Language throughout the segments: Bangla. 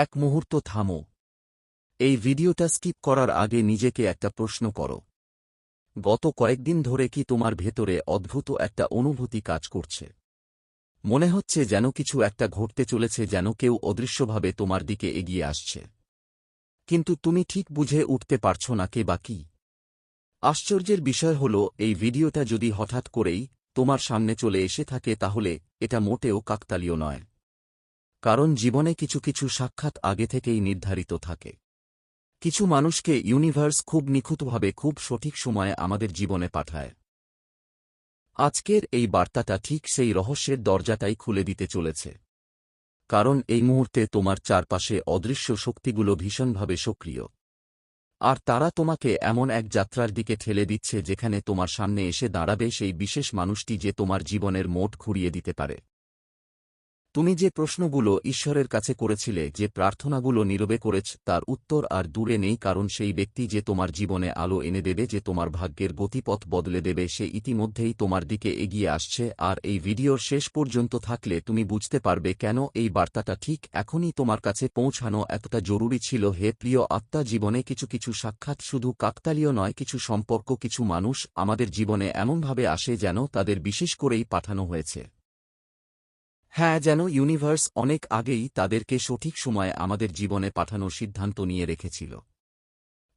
এক মুহূর্ত থামো। এই ভিডিওটা স্কিপ করার আগে নিজেকে একটা প্রশ্ন করো। গত কয়েকদিন ধরে কি তোমার ভেতরে অদ্ভুত একটা অনুভূতি কাজ করছে? মনে হচ্ছে যেন কিছু একটা ঘটতে চলেছে যেন কেউ অদৃশ্যভাবে তোমার দিকে এগিয়ে আসছে। কিন্তু তুমি ঠিক বুঝে উঠতে পারছ না কে বা কি। আশ্চর্যের বিষয় হল, এই ভিডিওটা যদি হঠাৎ করেই তোমার সামনে চলে এসে থাকে তাহলে এটা মোটেও কাকতালীয় নয়। কারণ জীবনে কিছু কিছু সাক্ষাৎ আগে থেকেই নির্ধারিত থাকে। কিছু মানুষকে ইউনিভার্স খুব নিখুঁতভাবে খুব সঠিক সময়ে আমাদের জীবনে পাঠায়। আজকের এই বার্তাটা ঠিক সেই রহস্যের দরজাটাই খুলে দিতে চলেছে। কারণ এই মুহূর্তে তোমার চারপাশে অদৃশ্য শক্তিগুলো ভীষণভাবে সক্রিয়। আর তারা তোমাকে এমন এক যাত্রার দিকে ঠেলে দিচ্ছে যেখানে তোমার সামনে এসে দাঁড়াবে সেই বিশেষ মানুষটি যে তোমার জীবনের মোট ঘুরিয়ে দিতে পারে। তুমি যে প্রশ্নগুলো ঈশ্বরের কাছে করেছিলে, যে প্রার্থনাগুলো নীরবে করেছ, তার উত্তর আর দূরে নেই, কারণ সেই ব্যক্তি যে তোমার জীবনে আলো এনে দেবে, যে তোমার ভাগ্যের গতিপথ বদলে দেবে, সে ইতিমধ্যেই তোমার দিকে এগিয়ে আসছে, আর এই ভিডিওর শেষ পর্যন্ত থাকলে তুমি বুঝতে পারবে কেন এই বার্তাটা ঠিক এখনই তোমার কাছে পৌঁছানো এতটা জরুরি ছিল। হে প্রিয় আত্মা, জীবনে কিছু কিছু সাক্ষাৎ শুধু কাকতালীয় নয়, কিছু সম্পর্ক, কিছু মানুষ আমাদের জীবনে এমনভাবে আসে যেন তাদের বিশেষ করেই পাঠানো হয়েছে। হ্যাঁ যেন ইউনিভার্স অনেক আগেই তাদেরকে সঠিক সময়ে আমাদের জীবনে পাঠানোর সিদ্ধান্ত নিয়ে রেখেছিল।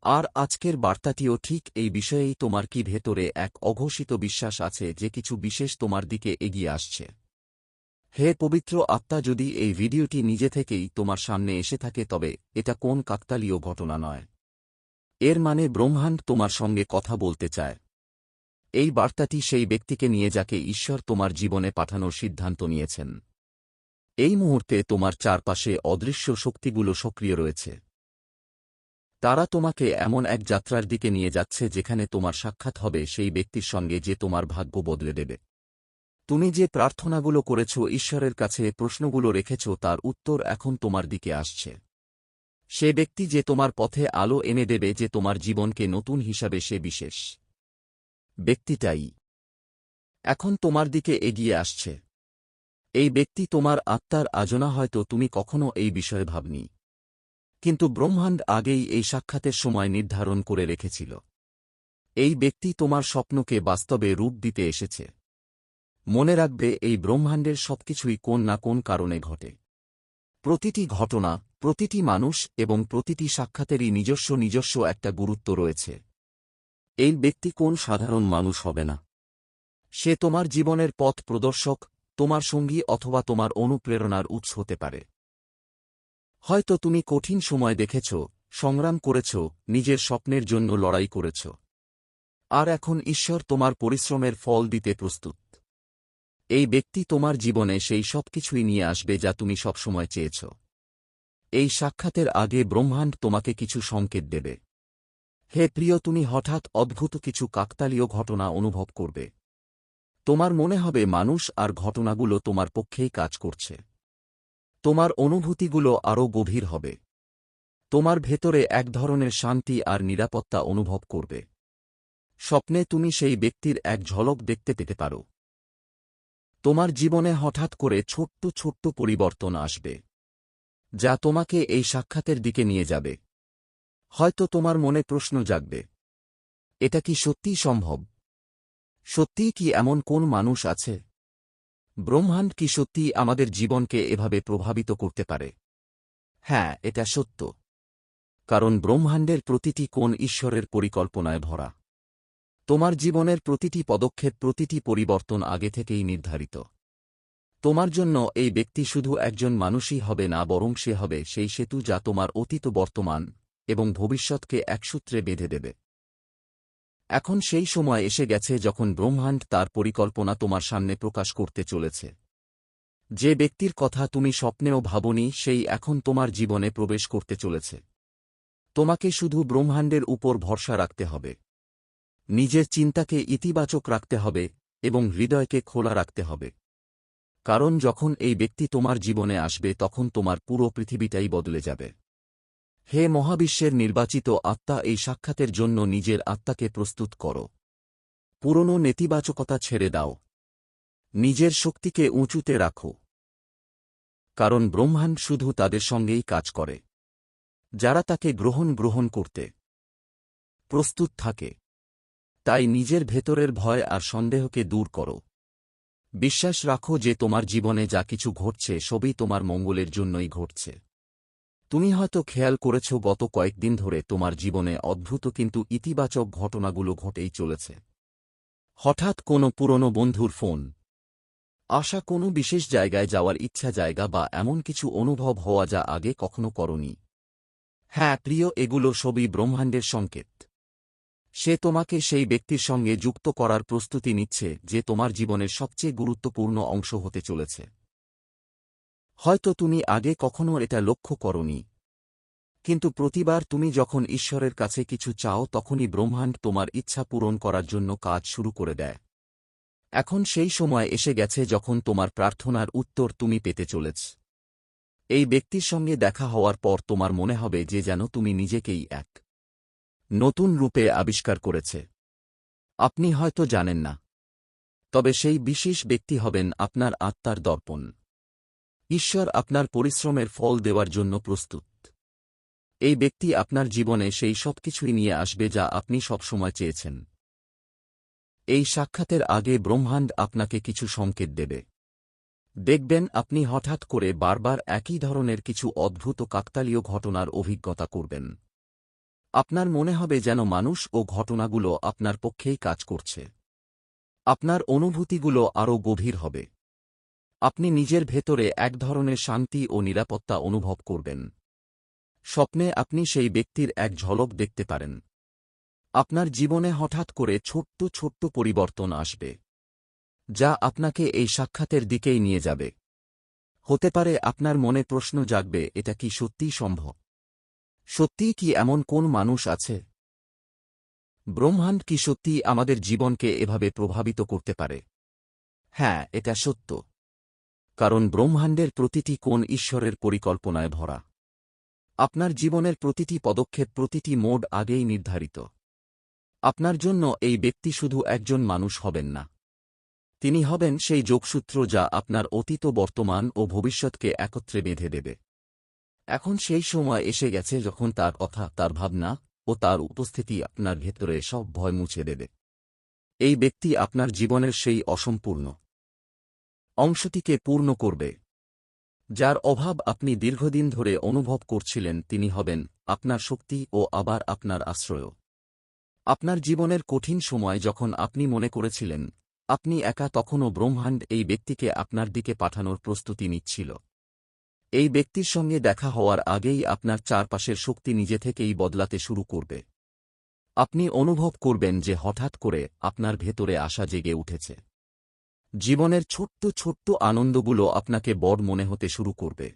আর আজকের বার্তাটিও ঠিক এই বিষয়েই তোমার কি ভেতরে এক অঘোষিত বিশ্বাস আছে যে কিছু বিশেষ তোমার দিকে এগিয়ে আসছে। হে পবিত্র আত্মা, যদি এই ভিডিওটি নিজে থেকেই তোমার সামনে এসে থাকে, তবে এটা কোন কাকতালীয় ঘটনা নয়। এর মানে ব্রহ্মাণ্ড তোমার সঙ্গে কথা বলতে চায়। এই বার্তাটি সেই ব্যক্তিকে নিয়ে যাকে ঈশ্বর তোমার জীবনে পাঠানোর সিদ্ধান্ত নিয়েছেন। এই মুহূর্তে তোমার চারপাশে অদৃশ্য শক্তিগুলো সক্রিয় রয়েছে। তারা তোমাকে এমন এক যাত্রার দিকে নিয়ে যাচ্ছে যেখানে তোমার সাক্ষাৎ হবে সেই ব্যক্তির সঙ্গে যে তোমার ভাগ্য বদলে দেবে। তুমি যে প্রার্থনাগুলো করেছ, ঈশ্বরের কাছে প্রশ্নগুলো রেখেছ, তার উত্তর এখন তোমার দিকে আসছে। সে ব্যক্তি যে তোমার পথে আলো এনে দেবে, যে তোমার জীবনকে নতুন হিসাবে সে বিশেষ। ব্যক্তিটাই। এখন তোমার দিকে এগিয়ে আসছে। এই ব্যক্তি তোমার আত্মার আজনা হয়তো তুমি কখনো এই বিষয়ে ভাবনি। কিন্তু ব্রহ্মাণ্ড আগেই এই সাক্ষাতের সময় নির্ধারণ করে রেখেছিল। এই ব্যক্তি তোমার স্বপ্নকে বাস্তবে রূপ দিতে এসেছে। মনে রাখবে এই ব্রহ্মাণ্ডের সবকিছুই কোন না কোন কারণে ঘটে। প্রতিটি ঘটনা, প্রতিটি মানুষ এবং প্রতিটি সাক্ষাতেরই নিজস্ব নিজস্ব একটা গুরুত্ব রয়েছে। এই ব্যক্তি কোন সাধারণ মানুষ হবে না। সে তোমার জীবনের পথ প্রদর্শক, তোমার সঙ্গী অথবা তোমার অনুপ্রেরণার উৎস হতে পারে। হয়তো তুমি কঠিন সময় দেখেছ, সংগ্রাম করেছ, নিজের স্বপ্নের জন্য লড়াই করেছ। আর এখন ঈশ্বর তোমার পরিশ্রমের ফল দিতে প্রস্তুত। এই ব্যক্তি তোমার জীবনে সেই সব কিছুই নিয়ে আসবে যা তুমি সবসময় চেয়েছ। এই সাক্ষাতের আগে ব্রহ্মাণ্ড তোমাকে কিছু সংকেত দেবে। হে প্রিয়, তুমি হঠাৎ অদ্ভুত কিছু কাকতালীয় ঘটনা অনুভব করবে। তোমার মনে হবে মানুষ আর ঘটনাগুলো তোমার পক্ষেই কাজ করছে। তোমার অনুভূতিগুলো আরও গভীর হবে। তোমার ভেতরে এক ধরনের শান্তি আর নিরাপত্তা অনুভব করবে। স্বপ্নে তুমি সেই ব্যক্তির এক ঝলক দেখতে পেতে পারো। তোমার জীবনে হঠাৎ করে ছোট্ট ছোট্ট পরিবর্তন আসবে, যা তোমাকে এই সাক্ষাতের দিকে নিয়ে যাবে। হয়তো তোমার মনে প্রশ্ন জাগবে। এটা কি সত্যিই সম্ভব? সত্যিই কি এমন কোন মানুষ আছে? ব্রহ্মাণ্ড কি সত্যিই আমাদের জীবনকে এভাবে প্রভাবিত করতে পারে? হ্যাঁ এটা সত্য। কারণ ব্রহ্মাণ্ডের প্রতিটি কোন ঈশ্বরের পরিকল্পনায় ভরা। তোমার জীবনের প্রতিটি পদক্ষেপ, প্রতিটি পরিবর্তন আগে থেকেই নির্ধারিত। তোমার জন্য এই ব্যক্তি শুধু একজন মানুষই হবে না, বরং সে হবে সেই সেতু যা তোমার অতীত বর্তমান এবং ভবিষ্যৎকে একসূত্রে বেঁধে দেবে। এখন সেই সময় এসে গেছে যখন ব্রহ্মাণ্ড তার পরিকল্পনা তোমার সামনে প্রকাশ করতে চলেছে। যে ব্যক্তির কথা তুমি স্বপ্নেও ভাবনি, সেই এখন তোমার জীবনে প্রবেশ করতে চলেছে। তোমাকে শুধু ব্রহ্মাণ্ডের উপর ভরসা রাখতে হবে। নিজের চিন্তাকে ইতিবাচক রাখতে হবে এবং হৃদয়কে খোলা রাখতে হবে। কারণ যখন এই ব্যক্তি তোমার জীবনে আসবে, তখন তোমার পুরো পৃথিবীটাই বদলে যাবে। হে মহাবিশ্বের নির্বাচিত আত্মা, এই সাক্ষাতের জন্য নিজের আত্মাকে প্রস্তুত করো। পুরনো নেতিবাচকতা ছেড়ে দাও। নিজের শক্তিকে উঁচুতে রাখো। কারণ ব্রহ্মাণ্ড শুধু তাদের সঙ্গেই কাজ করে। যারা তাকে গ্রহণ গ্রহণ করতে প্রস্তুত থাকে, তাই নিজের ভেতরের ভয় আর সন্দেহকে দূর করো। বিশ্বাস রাখো যে তোমার জীবনে যা কিছু ঘটছে, সবই তোমার মঙ্গলের জন্যই ঘটছে। তুমি হয়তো খেয়াল করেছ, গত কয়েকদিন ধরে তোমার জীবনে অদ্ভুত কিন্তু ইতিবাচক ঘটনাগুলো ঘটেই চলেছে। হঠাৎ কোনো পুরনো বন্ধুর ফোন। আশা কোনো বিশেষ জায়গায় যাওয়ার ইচ্ছা জায়গা বা এমন কিছু অনুভব হওয়া যা আগে কখনো করনি। হ্যাঁ প্রিয়, এগুলো সবই ব্রহ্মাণ্ডের সংকেত। সে তোমাকে সেই ব্যক্তির সঙ্গে যুক্ত করার প্রস্তুতি নিচ্ছে, যে তোমার জীবনের সবচেয়ে গুরুত্বপূর্ণ অংশ হতে চলেছে। হয়তো তুমি আগে কখনো এটা লক্ষ্য করনি। কিন্তু প্রতিবার তুমি যখন ঈশ্বরের কাছে কিছু চাও, তখনই ব্রহ্মাণ্ড তোমার ইচ্ছা পূরণ করার জন্য কাজ শুরু করে দেয়। এখন সেই সময় এসে গেছে যখন তোমার প্রার্থনার উত্তর তুমি পেতে চলেছ। এই ব্যক্তির সঙ্গে দেখা হওয়ার পর তোমার মনে হবে যে যেন তুমি নিজেকেই এক। নতুন রূপে আবিষ্কার করেছে। আপনি হয়তো জানেন না। তবে সেই বিশেষ ব্যক্তি হবেন আপনার আত্মার দর্পণ। ঈশ্বর আপনার পরিশ্রমের ফল দেওয়ার জন্য প্রস্তুত। এই ব্যক্তি আপনার জীবনে সেই সব কিছুই নিয়ে আসবে যা আপনি সবসময় চেয়েছেন। এই সাক্ষাতের আগে ব্রহ্মাণ্ড আপনাকে কিছু সংকেত দেবে। দেখবেন আপনি হঠাৎ করে বারবার একই ধরনের কিছু অদ্ভুত কাকতালীয় ঘটনার অভিজ্ঞতা করবেন। আপনার মনে হবে যেন মানুষ ও ঘটনাগুলো আপনার পক্ষেই কাজ করছে। আপনার অনুভূতিগুলো আরও গভীর হবে। আপনি নিজের ভেতরে এক ধরনের শান্তি ও নিরাপত্তা অনুভব করবেন। স্বপ্নে আপনি সেই ব্যক্তির এক ঝলক দেখতে পারেন। আপনার জীবনে হঠাৎ করে ছোট্ট ছোট্ট পরিবর্তন আসবে, যা আপনাকে এই সাক্ষাতের দিকেই নিয়ে যাবে। হতে পারে আপনার মনে প্রশ্ন জাগবে, এটা কি সত্যিই সম্ভব? সত্যিই কি এমন কোন মানুষ আছে? ব্রহ্মাণ্ড কি সত্যি আমাদের জীবনকে এভাবে প্রভাবিত করতে পারে? হ্যাঁ এটা সত্য। কারণ ব্রহ্মাণ্ডের প্রতিটি কোন ঈশ্বরের পরিকল্পনায় ভরা। আপনার জীবনের প্রতিটি পদক্ষেপ প্রতিটি মোড আগেই নির্ধারিত। আপনার জন্য এই ব্যক্তি শুধু একজন মানুষ হবেন না। তিনি হবেন সেই যোগসূত্র যা আপনার অতীত, বর্তমান ও ভবিষ্যৎকে একত্রে বেঁধে দেবে। এখন সেই সময় এসে গেছে যখন তার কথা, তার ভাবনা ও তার উপস্থিতি আপনার ভেতরে সব ভয় মুছে দেবে। এই ব্যক্তি আপনার জীবনের সেই অসম্পূর্ণ অংশটিকে পূর্ণ করবে। যার অভাব আপনি দীর্ঘদিন ধরে অনুভব করছিলেন তিনি হবেন আপনার শক্তি ও আবার আপনার আশ্রয়। আপনার জীবনের কঠিন সময় যখন আপনি মনে করেছিলেন, আপনি একা তখনও ব্রহ্মাণ্ড এই ব্যক্তিকে আপনার দিকে পাঠানোর প্রস্তুতি নিচ্ছিল। এই ব্যক্তির সঙ্গে দেখা হওয়ার আগেই আপনার চারপাশের শক্তি নিজে থেকেই বদলাতে শুরু করবে। আপনি অনুভব করবেন যে হঠাৎ করে আপনার ভেতরে আশা জেগে উঠেছে। জীবনের ছোট্ট ছোট্ট আনন্দগুলো আপনাকে বড় মনে হতে শুরু করবে।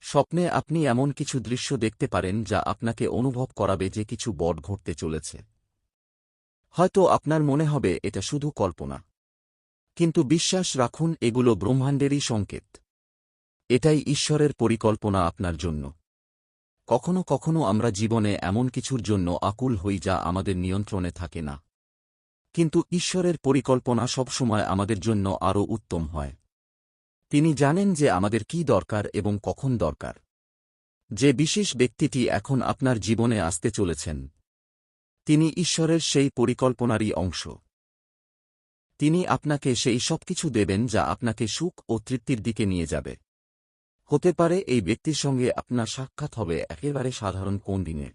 স্বপ্নে আপনি এমন কিছু দৃশ্য দেখতে পারেন যা আপনাকে অনুভব করাবে যে কিছু বড় ঘটতে চলেছে। হয়তো আপনার মনে হবে, এটা শুধু কল্পনা। কিন্তু বিশ্বাস রাখুন, এগুলো ব্রহ্মাণ্ডেরই সংকেত। এটাই ঈশ্বরের পরিকল্পনা আপনার জন্য। কখনো কখনো আমরা জীবনে এমন কিছুর জন্য আকুল হই যা আমাদের নিয়ন্ত্রণে থাকে না। কিন্তু ঈশ্বরের পরিকল্পনা সবসময় আমাদের জন্য আরও উত্তম হয়। তিনি জানেন যে আমাদের কি দরকার এবং কখন দরকার। যে বিশেষ ব্যক্তিটি এখন আপনার জীবনে আসতে চলেছেন। তিনি ঈশ্বরের সেই পরিকল্পনারই অংশ। তিনি আপনাকে সেই সব কিছু দেবেন যা আপনাকে সুখ ও তৃপ্তির দিকে নিয়ে যাবে। হতে পারে এই ব্যক্তির সঙ্গে আপনার সাক্ষাৎ হবে একেবারে সাধারণ কোন দিনে।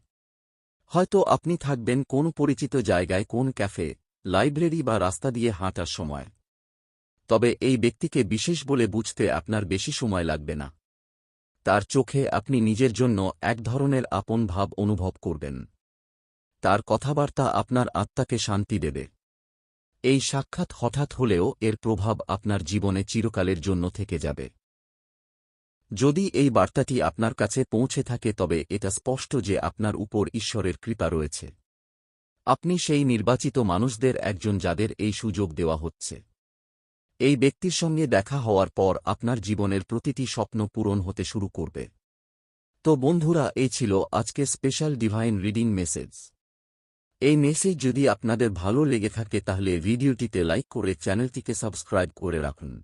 হয়তো আপনি থাকবেন কোন পরিচিত জায়গায়, কোন ক্যাফে লাইব্রেরি বা রাস্তা দিয়ে হাঁটার সময়। তবে এই ব্যক্তিকে বিশেষ বলে বুঝতে আপনার বেশি সময় লাগবে না। তার চোখে আপনি নিজের জন্য এক ধরনের আপন ভাব অনুভব করবেন। তার কথাবার্তা আপনার আত্মাকে শান্তি দেবে। এই সাক্ষাৎ হঠাৎ হলেও এর প্রভাব আপনার জীবনে চিরকালের জন্য থেকে যাবে। যদি এই বার্তাটি আপনার কাছে পৌঁছে থাকে তবে এটা স্পষ্ট যে আপনার উপর ঈশ্বরের কৃপা রয়েছে। আপনি সেই নির্বাচিত মানুষদের একজন যাদের এই সুযোগ দেওয়া হচ্ছে। এই ব্যক্তির সঙ্গে দেখা হওয়ার পর আপনার জীবনের প্রতিটি স্বপ্ন পূরণ হতে শুরু করবে। তো বন্ধুরা, এই ছিল আজকে স্পেশাল ডিভাইন রিডিং মেসেজ। এই মেসেজ যদি আপনাদের ভালো লেগে থাকে তাহলে ভিডিওটিতে লাইক করে চ্যানেলটিকে সাবস্ক্রাইব করে রাখুন।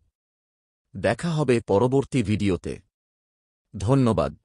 দেখা হবে পরবর্তী ভিডিওতে। ধন্যবাদ।